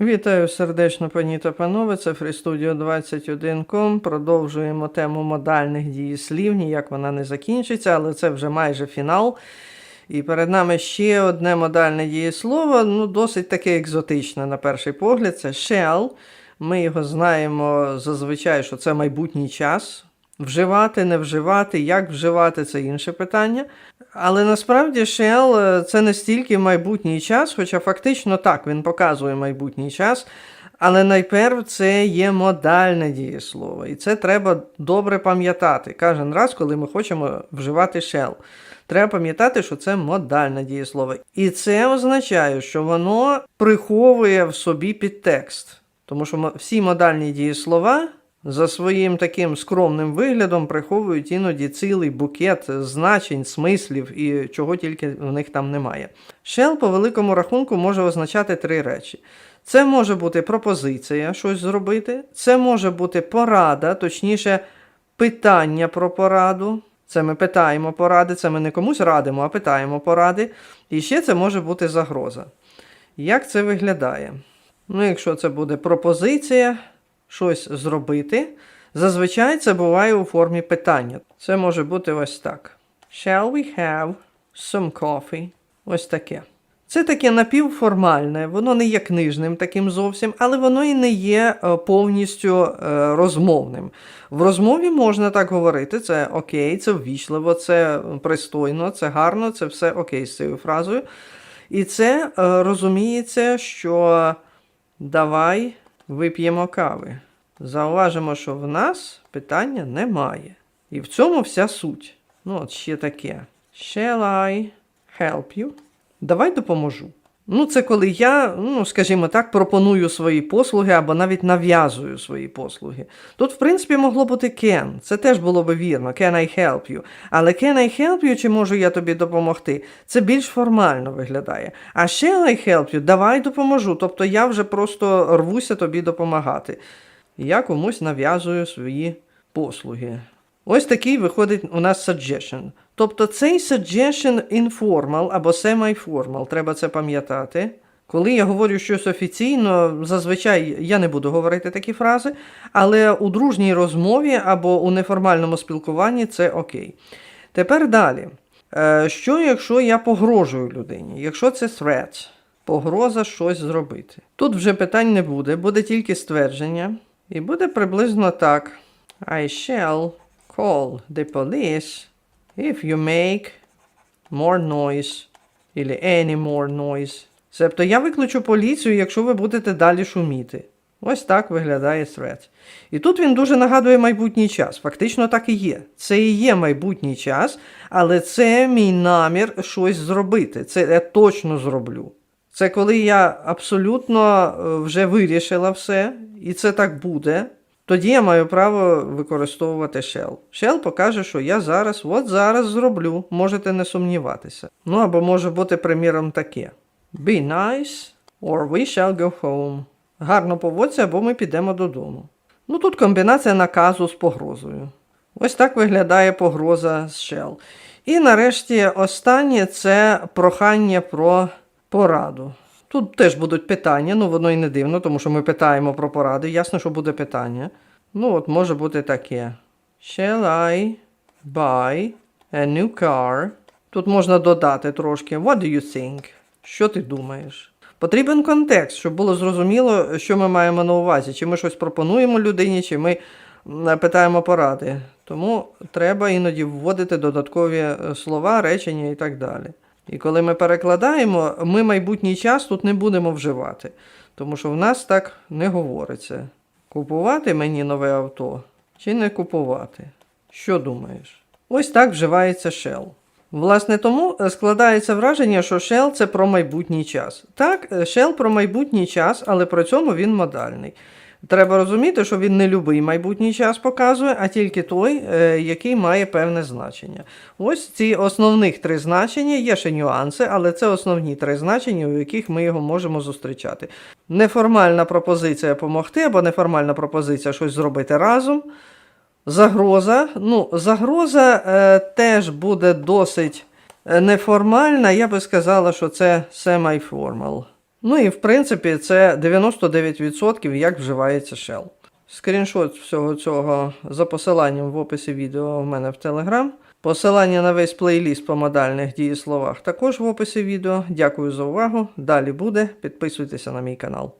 Вітаю сердечно, пані та панове. Це FreeStudio 21.com. Продовжуємо тему модальних дієслів. Ніяк вона не закінчиться, але це вже майже фінал. І перед нами ще одне модальне дієслово, ну, досить таке екзотичне на перший погляд. Це shall. Ми його знаємо зазвичай, що це майбутній час. Вживати, не вживати, як вживати це інше питання. Але насправді shall е, це не стільки майбутній час, хоча фактично так, він показує майбутній час. Але найперв це є модальне дієслово. І це треба добре пам'ятати. Кожен раз, коли ми хочемо вживати shall. Треба пам'ятати, що це модальне дієслово. І це означає, що воно приховує в собі підтекст. Тому що всі модальні дієслова за своїм таким скромним виглядом приховують іноді цілий букет значень, смислів і чого тільки в них там немає. Shell по великому рахунку може означати три речі. Це може бути пропозиція щось зробити, це може бути порада, точніше, питання про пораду. Це ми питаємо поради, це ми не комусь радимо, а питаємо поради. І ще це може бути загроза. Як це виглядає? Ну, якщо це буде пропозиція, щось зробити, зазвичай це буває у формі питання. Це може бути ось так. Shall we have some coffee? Ось таке. Це таке напівформальне, воно не є книжним таким зовсім, але воно і не є е, повністю е, розмовним. В розмові можна так говорити: це окей, це ввічливо, це пристойно, це гарно, це все окей з цією фразою. І це е, розуміється, що давай вип'ємо кави. Зауважимо, що в нас питання немає. І в цьому вся суть. Ну, от ще таке. Shall I help you? Давай допоможу. Ну, це коли я, ну, скажімо так, пропоную свої послуги або навіть нав'язую свої послуги. Тут, в принципі, могло бути can. Це теж було би вірно. Can I help you? Але can I help you, чи можу я тобі допомогти? Це більш формально виглядає. А shall I help you? Давай допоможу. Тобто я вже просто рвуся тобі допомагати. Я комусь нав'язую свої послуги. Ось такий виходить у нас suggestion. Тобто цей suggestion informal або semi-formal, треба це пам'ятати. Коли я говорю щось офіційно, зазвичай я не буду говорити такі фрази, але у дружній розмові або у неформальному спілкуванні це окей. Тепер далі. Е, Що якщо я погрожую людині? Якщо це threat, погроза щось зробити. Тут вже питань не буде, буде тільки ствердження, і буде приблизно так: I shall call the police if you make more noise или any more noise. Себто я викличу поліцію, якщо ви будете далі шуміти. Ось так виглядає threat. І тут він дуже нагадує майбутній час. Фактично так і є. Це і є майбутній час, але це мій намір щось зробити. Це я точно зроблю. Це коли я абсолютно е, вже вирішила все, і це так буде. Тоді я маю право використовувати shell. Shell покаже, що я зараз, от зараз зроблю, можете не сумніватися. Ну або може бути приміром таке: Be nice, or we shall go home. Гарно поводься, або ми підемо додому. Ну тут комбінація наказу з погрозою. Ось так виглядає погроза з shell. І нарешті останнє це прохання про пораду. Тут теж будуть питання, ну воно і не дивно, тому що ми питаємо про поради. Ясно, що буде питання. Ну, от може бути таке. Shall I buy a new car? Тут можна додати трошки. What do you think? Що ти думаєш? Потрібен контекст, щоб було зрозуміло, що ми маємо на увазі. Чи ми щось пропонуємо людині, чи ми питаємо поради. Тому треба іноді вводити додаткові е, слова, речення і так далі. І коли ми перекладаємо, ми майбутній час тут не будемо вживати, тому що в нас так не говориться. Купувати мені нове авто чи не купувати? Що думаєш? Ось так вживається shell. Власне, тому е, складається враження, що shell це про майбутній час. Так, е, shell про майбутній час, але при цьому він модальний. Треба розуміти, що він не любий майбутній час показує, а тільки той, е, який має певне значення. Ось ці основних три значення, є ще нюанси, але це основні три значення, у яких ми його можемо зустрічати. Неформальна пропозиція помогти, або неформальна пропозиція щось зробити разом. Загроза. Ну, загроза е, теж буде досить е, неформальна. Я би сказала, що це semi-formal. Ну і в принципі це 99% як вживається shell. Скріншот всього цього за посиланням в описі відео в мене в Telegram. Посилання на весь плейліст по модальних дієсловах також в описі відео. Дякую за увагу. Далі буде. Підписуйтеся на мій канал.